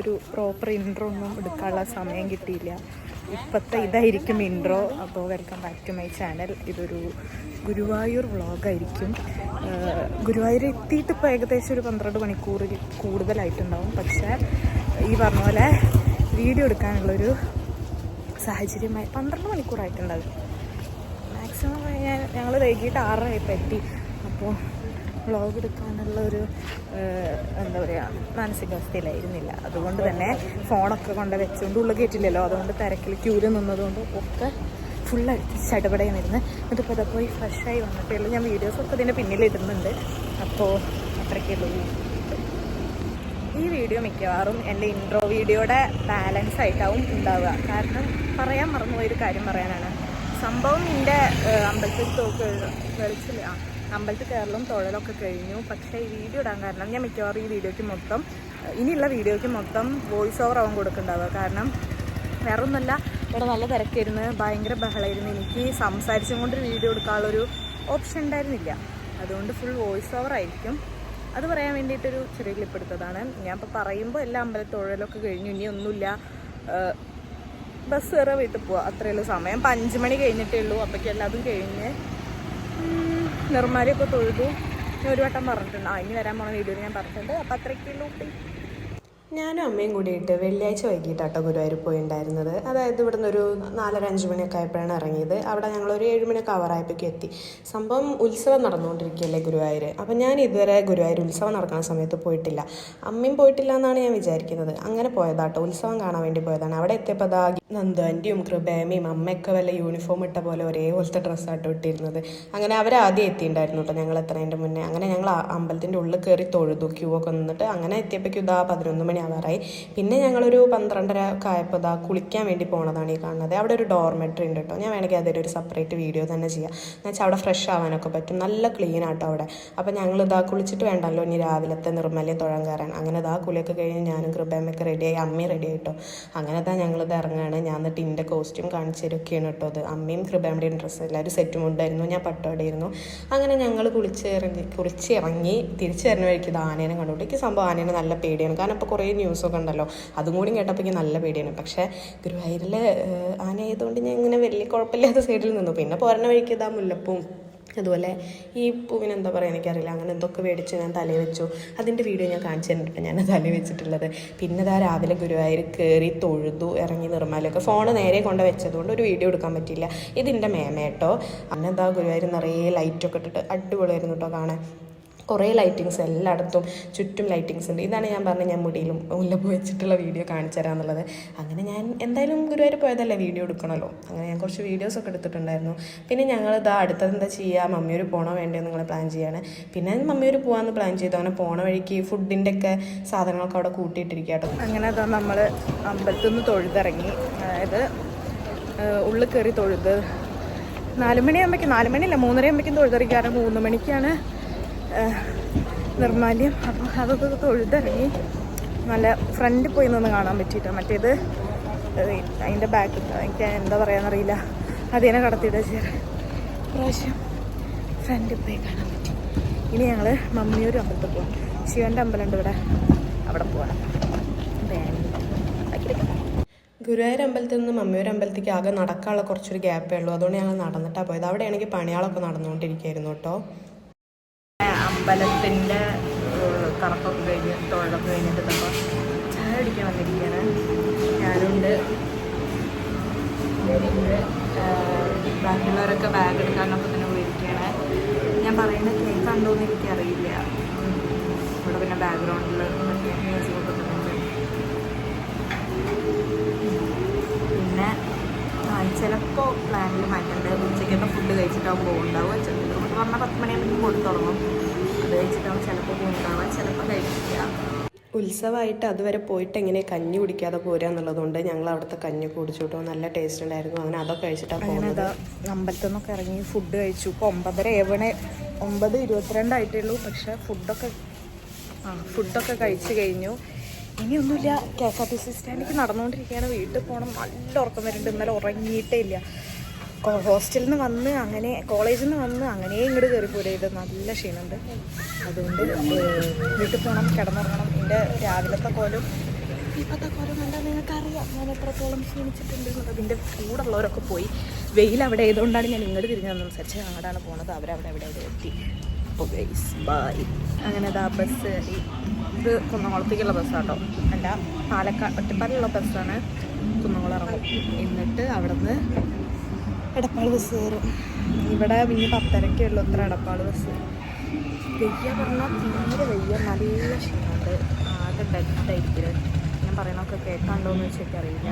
ഒരു proper intro ഒന്നും എടുക്കാനുള്ള സമയം കിട്ടിയില്ല. ഇപ്പോഴത്തെ ഇതായിരിക്കും ഇൻട്രോ അപ്പോൾ welcome back to my channel Guruvayur Guruvayur വ്ളോഗായിരിക്കും Guruvayur എത്തിയിട്ട് ഇപ്പോൾ ഏകദേശം ഒരു പന്ത്രണ്ട് മണിക്കൂറിൽ കൂടുതലായിട്ടുണ്ടാവും. പക്ഷേ ഈ പറഞ്ഞ പോലെ വീഡിയോ എടുക്കാനുള്ളൊരു സാഹചര്യമായി പന്ത്രണ്ട് മണിക്കൂറായിട്ടുണ്ടാവും. മാക്സിമം ഞാൻ ഞങ്ങൾ വൈകിട്ട് ആറരയായപ്പോൾ എത്തി. അപ്പോൾ വ്ളോഗ് എടുക്കാനുള്ള ഒരു എന്താ പറയുക മാനസികാവസ്ഥയിലായിരുന്നില്ല. അതുകൊണ്ട് തന്നെ ഫോണൊക്കെ കൊണ്ട് വെച്ചുകൊണ്ട് ഉള്ളിൽ കേട്ടില്ലല്ലോ. അതുകൊണ്ട് തിരക്കിൽ ക്യൂര് നിന്നതുകൊണ്ട് ഒക്കെ ഫുള്ളായിട്ട് ചടപടയെന്നിരുന്ന് എന്നിട്ടിപ്പോൾ അതൊക്കെ പോയി ഫ്രഷായി വന്നിട്ടേ ഉള്ളൂ. ഞാൻ വീഡിയോസൊക്കെ ഇതിന്റെ പിന്നിൽ ഇടുന്നുണ്ട്. അപ്പോൾ അത്രയ്ക്കേ ഉള്ളൂ. ഈ വീഡിയോ മിക്കവാറും എന്റെ ഇൻട്രോ വീഡിയോയുടെ ബാലൻസ് ആയിട്ടാവും ഉണ്ടാവുക. കാരണം പറയാൻ മറന്നുപോയൊരു കാര്യം പറയാനാണ്. സംഭവം എന്റെ അമ്പലത്തിൽ തോക്ക് വെളിച്ചില്ല അമ്പലത്തിൽ കയറലും തൊഴലൊക്കെ കഴിഞ്ഞു. പക്ഷേ ഈ വീഡിയോ ഇടാൻ കാരണം ഞാൻ മിക്കവാറും ഈ വീഡിയോയ്ക്ക് മൊത്തം ഇനിയുള്ള വീഡിയോയ്ക്ക് മൊത്തം വോയിസ് ഓവർ ആവും കൊടുക്കുന്നുണ്ടാവുക കാരണം വേറെ ഒന്നുമല്ല ഇവിടെ നല്ല തിരക്കായിരുന്നു ഭയങ്കര ബഹളമായിരുന്നു എനിക്ക് സംസാരിച്ചും കൊണ്ടൊരു വീഡിയോ എടുക്കാനുള്ളൊരു ഓപ്ഷൻ ഉണ്ടായിരുന്നില്ല. അതുകൊണ്ട് ഫുൾ വോയിസ് ഓവർ ആയിരിക്കും. അത് പറയാൻ വേണ്ടിയിട്ടൊരു ചെറിയ ക്ലിപ്പ് എടുത്തതാണ്. ഞാൻ ഇപ്പോൾ പറയുമ്പോൾ എല്ലാ അമ്പലത്തൊഴലൊക്കെ കഴിഞ്ഞു. ഇനി ഒന്നുമില്ല. ബസ് കയറാൻ വീട്ടിൽ പോവാം. അത്രയുള്ള സമയം. ഇപ്പം അഞ്ച് മണി കഴിഞ്ഞിട്ടേ ഉള്ളൂ. അപ്പോഴേക്കും എല്ലാതും കഴിഞ്ഞ് നിർമ്മാലിയൊക്കെ തൊഴുതു. ഒരു വട്ടം പറഞ്ഞിട്ടുണ്ട്. ആ ഇനി വരാൻ പോണ വീഡിയോയിൽ ഞാൻ പറഞ്ഞിട്ടുണ്ട്. അപ്പം അത്രയ്ക്കേ ഉള്ളൂ. ഞാനും അമ്മയും കൂടിയിട്ട് വെള്ളിയാഴ്ച വൈകിട്ടാട്ടോ ഗുരുവായൂർ പോയിണ്ടായിരുന്നത്. അതായത് ഇവിടുന്ന് ഒരു നാലര അഞ്ച് മണിയൊക്കെ ആയപ്പോഴാണ് ഇറങ്ങിയത്. അവിടെ ഞങ്ങൾ ഒരു ഏഴ് മണിയൊക്കെ ആവറായപ്പോഴേക്കും എത്തി. സംഭവം ഉത്സവം നടന്നുകൊണ്ടിരിക്കുകയല്ലേ ഗുരുവായൂർ അപ്പം ഞാൻ ഇതുവരെ ഗുരുവായൂർ ഉത്സവം നടക്കുന്ന സമയത്ത് പോയിട്ടില്ല. അമ്മയും പോയിട്ടില്ല എന്നാണ് ഞാൻ വിചാരിക്കുന്നത്. അങ്ങനെ പോയതാട്ടോ. ഉത്സവം കാണാൻ വേണ്ടി പോയതാണ്. അവിടെ എത്തിയപ്പോൾ അതാ നന്ദുവാന്റെയും കൃപേമയും അമ്മയൊക്കെ വല്ല യൂണിഫോം ഇട്ട പോലെ ഒരേപോലത്തെ ഡ്രസ്സാട്ടോ ഇട്ടിരുന്നത്. അങ്ങനെ അവർ ആദ്യം എത്തിയിട്ടുണ്ടായിരുന്നു കേട്ടോ ഞങ്ങൾ എത്രയതിന്റെ മുന്നേ. അങ്ങനെ ഞങ്ങൾ അമ്പലത്തിന്റെ ഉള്ളിൽ കയറി തൊഴുതു ക്യൂ ഒക്കെ നിന്നിട്ട് അങ്ങനെ എത്തിയപ്പോഴേക്കും ഇതാ പതിനൊന്ന് മണി ആവാറായി പിന്നെ ഞങ്ങളൊരു പന്ത്രണ്ടര ഒക്കെ ആയപ്പോൾ ഇതാ കുളിക്കാൻ വേണ്ടി പോണതാണ് ഈ കാണുന്നത്. അവിടെ ഒരു ഡോർമെട്രി ഉണ്ട് കേട്ടോ ഞാൻ വേണമെങ്കിൽ അതിന്റെ ഒരു സെപ്പറേറ്റ് വീഡിയോ തന്നെ ചെയ്യാം. എന്ന് വെച്ചാൽ അവിടെ ഫ്രഷ് ആവാനൊക്കെ പറ്റും. നല്ല ക്ലീൻ ആട്ടോ അവിടെ. അപ്പോൾ ഞങ്ങൾ ഇതാ കുളിച്ചിട്ട് വേണ്ടല്ലോ ഇനി രാവിലത്തെ നിർമ്മല്യം തുഴം കയറാൻ അങ്ങനെ ഇതാ കുളിയൊക്കെ കഴിഞ്ഞ് ഞാനും കൃപയമ്മയൊക്കെ റെഡിയായി അമ്മയും റെഡി ആയിട്ടോ അങ്ങനെ തന്നെ ഞങ്ങളിത് ഇറങ്ങുകയാണ് ഞാൻ എന്നിട്ട് എന്റെ കോസ്റ്റ്യൂം കാണിച്ചു തരുമൊക്കെയാണ് കേട്ടോ അത് അമ്മയും കൃപയമ്മയുടെയും ഡ്രസ്സ് എല്ലാവരും സെറ്റും ഉണ്ടായിരുന്നു ഞാൻ പട്ടോടെയായിരുന്നു അങ്ങനെ ഞങ്ങൾ കുളിച്ച് ഇറങ്ങി കുളിച്ച് ഇറങ്ങി തിരിച്ചു വരുന്ന വഴിക്ക് ഇത് ആനേനെ കണ്ടുകൊണ്ട് എനിക്ക് സംഭവം ആനേനെ നല്ല പേടിയാണ്. കാരണം ഇപ്പോൾ കുറേ ന്യൂസൊക്കെ ഉണ്ടല്ലോ. അതും കൂടി കേട്ടപ്പോൾ എനിക്ക് നല്ല പേടിയാണ്. പക്ഷേ ഗുരുവായൂരിൽ ആന ആയതുകൊണ്ട് ഞാൻ ഇങ്ങനെ വലിയ കുഴപ്പമില്ലാത്ത സൈഡിൽ നിന്നു. പിന്നെ പോരണ വഴിക്ക് ഇതാ മുല്ലപ്പൂ അതുപോലെ ഈ പൂവിന് എന്താ പറയുക എനിക്കറിയില്ല. അങ്ങനെ എന്തൊക്കെ മേടിച്ച് ഞാൻ തലയിൽ വെച്ചു. അതിന്റെ വീഡിയോ ഞാൻ കാണിച്ചു തന്നിട്ടുണ്ട് ഞാൻ തലയിൽ വെച്ചിട്ടുള്ളത്. പിന്നെ ഇതാ രാവിലെ ഗുരുവായൂർ കയറി തൊഴുതു ഇറങ്ങി നിർമ്മാലൊക്കെ ഫോൺ നേരെ കൊണ്ട് വെച്ചതുകൊണ്ട് ഒരു വീഡിയോ എടുക്കാൻ പറ്റിയില്ല. ഇതിന്റെ മേമേട്ടോ അന്നെന്താ ഗുരുവായൂർ നിറയെ ലൈറ്റൊക്കെ ഇട്ടിട്ട് അടിപൊളിയായിരുന്നു കേട്ടോ കാണാൻ. കുറേ ലൈറ്റിങ്സ് എല്ലായിടത്തും ചുറ്റും ലൈറ്റിങ്സ് ഉണ്ട്. ഇതാണ് ഞാൻ പറഞ്ഞത് ഞാൻ മുടിയിലും മുല്ലപ്പൂ വെച്ചിട്ടുള്ള വീഡിയോ കാണിച്ചു തരാമെന്നുള്ളത് അങ്ങനെ ഞാൻ എന്തായാലും ഗുരുവായൂർ പോയതല്ലേ വീഡിയോ എടുക്കണമല്ലോ അങ്ങനെ ഞാൻ കുറച്ച് വീഡിയോസ് ഒക്കെ എടുത്തിട്ടുണ്ടായിരുന്നു. പിന്നെ ഞങ്ങൾ ഇതാ അടുത്തത് എന്താ ചെയ്യുക മമ്മിയൊരു പോണോ വേണ്ടയോ നിങ്ങൾ പ്ലാൻ ചെയ്യാണ്. പിന്നെ മമ്മിയൊരു പോകാമെന്ന് പ്ലാൻ ചെയ്തു. അങ്ങനെ പോണ വഴിക്ക് ഫുഡിന്റെ ഒക്കെ സാധനങ്ങളൊക്കെ അവിടെ കൂട്ടിയിട്ടിരിക്കുക കേട്ടോ. അങ്ങനെ അതാ നമ്മൾ അമ്പലത്തിൽ നിന്ന് തൊഴുതിറങ്ങി. അതായത് ഉള്ളിൽ കയറി തൊഴുത്. നാല് മണിയാകുമ്പോഴേക്കും നാല് മണിയല്ല മൂന്നര ആകുമ്പോഴേക്കും തൊഴുതിറങ്ങി. കാരണം മൂന്ന് മണിക്കാണ് ഏഹ്, നിർമ്മാല്യം അപ്പം അതൊക്കെ തൊഴുതിറങ്ങി. നല്ല ഫ്രണ്ടിൽ പോയി നിന്ന് കാണാൻ പറ്റിയിട്ട്. മറ്റേത് അതിന്റെ ബാക്ക് എനിക്ക് എന്താ പറയാന്നറിയില്ല അതിനെ കടത്തിയിട്ട് ചേർ പ്രാവശ്യം ഫ്രണ്ടിൽ പോയി കാണാൻ പറ്റി. ഇനി ഞങ്ങൾ മമ്മിയൂർ അമ്പലത്തിൽ പോകാം ശിവന്റെ അമ്പലമുണ്ട് ഇവിടെ. അവിടെ പോകണം. ഗുരുവായൂർ അമ്പലത്തിൽ നിന്ന് മമ്മിയൂർ അമ്പലത്തേക്ക് ആകെ നടക്കാനുള്ള കുറച്ചൊരു ഗ്യാപ്പേ ഉള്ളൂ. അതുകൊണ്ട് ഞങ്ങൾ നടന്നിട്ടാണ് പോയത്. അവിടെയാണെങ്കിൽ പണിയാളൊക്കെ നടന്നുകൊണ്ടിരിക്കുകയായിരുന്നു കേട്ടോ. അമ്പലത്തിന്റെ കറക്കൊക്കെ കഴിഞ്ഞ് തൊഴിലൊക്കെ കഴിഞ്ഞിട്ട് നമ്മൾ ചായ അടിക്കാൻ വന്നിരിക്കുകയാണ്. ഞാനുണ്ട്. ബാക്കിയുള്ളവരൊക്കെ ബാഗ് എടുക്കാനൊക്കെ തന്നെ പോയിരിക്കുകയാണ് ഞാൻ പറയുന്ന കേൾക്കാണ്ടോ എന്ന് എനിക്കറിയില്ല. ഇവിടെ പിന്നെ ബാക്ക്ഗ്രൗണ്ടിൽ മ്യൂസിക് ഒക്കെ തന്നെ പിന്നെ ചിലപ്പോൾ പ്ലാനിൽ മാറ്റേണ്ടത് ഉച്ചയ്ക്കൊക്കെ ഫുഡ് കഴിച്ചിട്ടാകുമ്പോൾ ഉണ്ടാവുക ചിലപ്പോൾ പറഞ്ഞാൽ പത്ത് മണിയാകുമ്പോൾ കൊടുത്തു തുടങ്ങും അത് കഴിച്ചിട്ടാവും ചിലപ്പോൾ പോകുന്നുണ്ടാവുക ചിലപ്പോൾ കഴിക്കില്ല ഉത്സവമായിട്ട് അതുവരെ പോയിട്ട് എങ്ങനെ കഞ്ഞി കുടിക്കാതെ പോരുക എന്നുള്ളതുകൊണ്ട് ഞങ്ങൾ അവിടുത്തെ കഞ്ഞി കുടിച്ചിട്ടോ നല്ല ടേസ്റ്റ് ഉണ്ടായിരുന്നു. അങ്ങനെ അതൊക്കെ കഴിച്ചിട്ടാണ് പോകുന്നത്. അതാ അമ്പലത്തിൽ നിന്നൊക്കെ ഇറങ്ങി ഫുഡ് കഴിച്ചു. ഇപ്പോൾ ഒമ്പതര ഏവണേ ഒമ്പത് ഇരുപത്തിരണ്ടായിട്ടുള്ളൂ പക്ഷെ പക്ഷേ ഫുഡൊക്കെ ആ ഫുഡൊക്കെ കഴിച്ച് കഴിഞ്ഞു. ഇനിയൊന്നുമില്ല. K S R T C സ്റ്റാൻഡിലേക്ക് നടന്നുകൊണ്ടിരിക്കുകയാണ്. വീട്ടിൽ പോകണം. നല്ല ഉറക്കം വരുന്നുണ്ട് ഇന്നലെ ഉറങ്ങിയിട്ടേ ഇല്ല. ഹോസ്റ്റലിൽ നിന്ന് വന്ന് അങ്ങനെ കോളേജിൽ നിന്ന് വന്ന് അങ്ങനെ ഇങ്ങോട്ട് കയറി ഇത് നല്ല ക്ഷീണമുണ്ട്. അതുകൊണ്ട് വീട്ടിൽ പോകണം കിടന്നുറങ്ങണം. എന്റെ രാവിലത്തെ കോലും ഇപ്പോഴത്തെ കോലം കണ്ടാൽ നിങ്ങൾക്ക് അറിയാം ഞാൻ എത്രത്തോളം ക്ഷീണിച്ചിട്ടുണ്ട് എന്നുള്ളത്. അതിന്റെ ചൂടുള്ളവരൊക്കെ പോയി. വെയിൽ അവിടെ ആയതുകൊണ്ടാണ് ഞാൻ ഇങ്ങോട്ട് തിരിഞ്ഞ് നിന്ന് സംസാരിച്ചത് അങ്ങോട്ടാണ് പോണത്. അവരവിടെ അവിടെ അവിടെ എത്തി. അപ്പോൾ ബൈ അങ്ങനെ അതാ ബസ് ഇത് കുന്നംകുളത്തേക്കുള്ള ബസ്സാട്ടോ അല്ല പാലക്കാട് ഒറ്റപ്പാലുള്ള ബസ്സാണ് കുന്നംകുളം ഇറങ്ങും. എന്നിട്ട് അവിടെ നിന്ന് എടപ്പാൾ ബസ് കയറും. ഇവിടെ പിന്നെ പത്തരക്കേ ഉള്ളൂ അത്ര എടപ്പാൾ ബസ്. വെയ്യ പറഞ്ഞാൽ തീരെ വെയ്യ. നല്ല ക്ഷീണമുണ്ട്. ആകെ ഡെഡായിരിക്കൽ ഞാൻ പറയണൊക്കെ കേൾക്കാണ്ടോ എന്ന് വെച്ചിട്ട് അറിയില്ല.